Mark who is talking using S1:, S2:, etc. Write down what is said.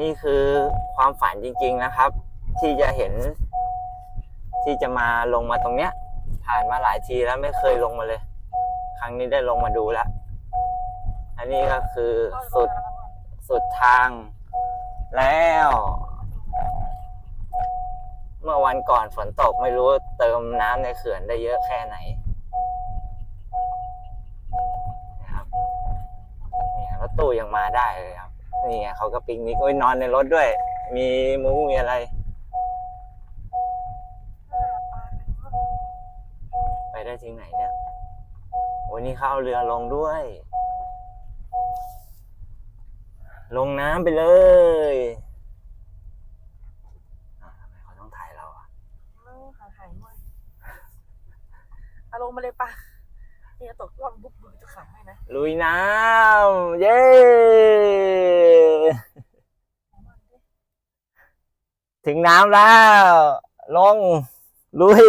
S1: นี่คือความฝันจริง ๆนะครับ ที่จะเห็น ที่จะมาลงมาตรงเนี้ย ผ่านมาหลายทีแล้วไม่เคยลงมาเลย ครั้งนี้ได้ลงมาดูแล้ว อันนี้ก็คือสุดสุดทางแล้ว เมื่อวันก่อนฝนตกไม่รู้เติมน้ำในเขื่อนได้เยอะแค่ไหนนะครับนี่รถตู้ยังมาได้เลยครับ นี่ไงเขาก็ปิกนิกไว้ยนอนในรถด้วย มีมุ้งมีอะไรไปได้ที่ไหนเนี่ยวันนี้เขาเอาเรือลงด้วย ลงน้ำไปเลยอ่าวทำไมเขาต้องถ่ายเราอะ
S2: หายหายมั่วเอาลงมาเลยปะนี่จะตกร่องบุ๊บบุ๊บจะขำให้นะ
S1: ลุยน้ำ เย้ ถึงน้ำแล้ว ลง ลุย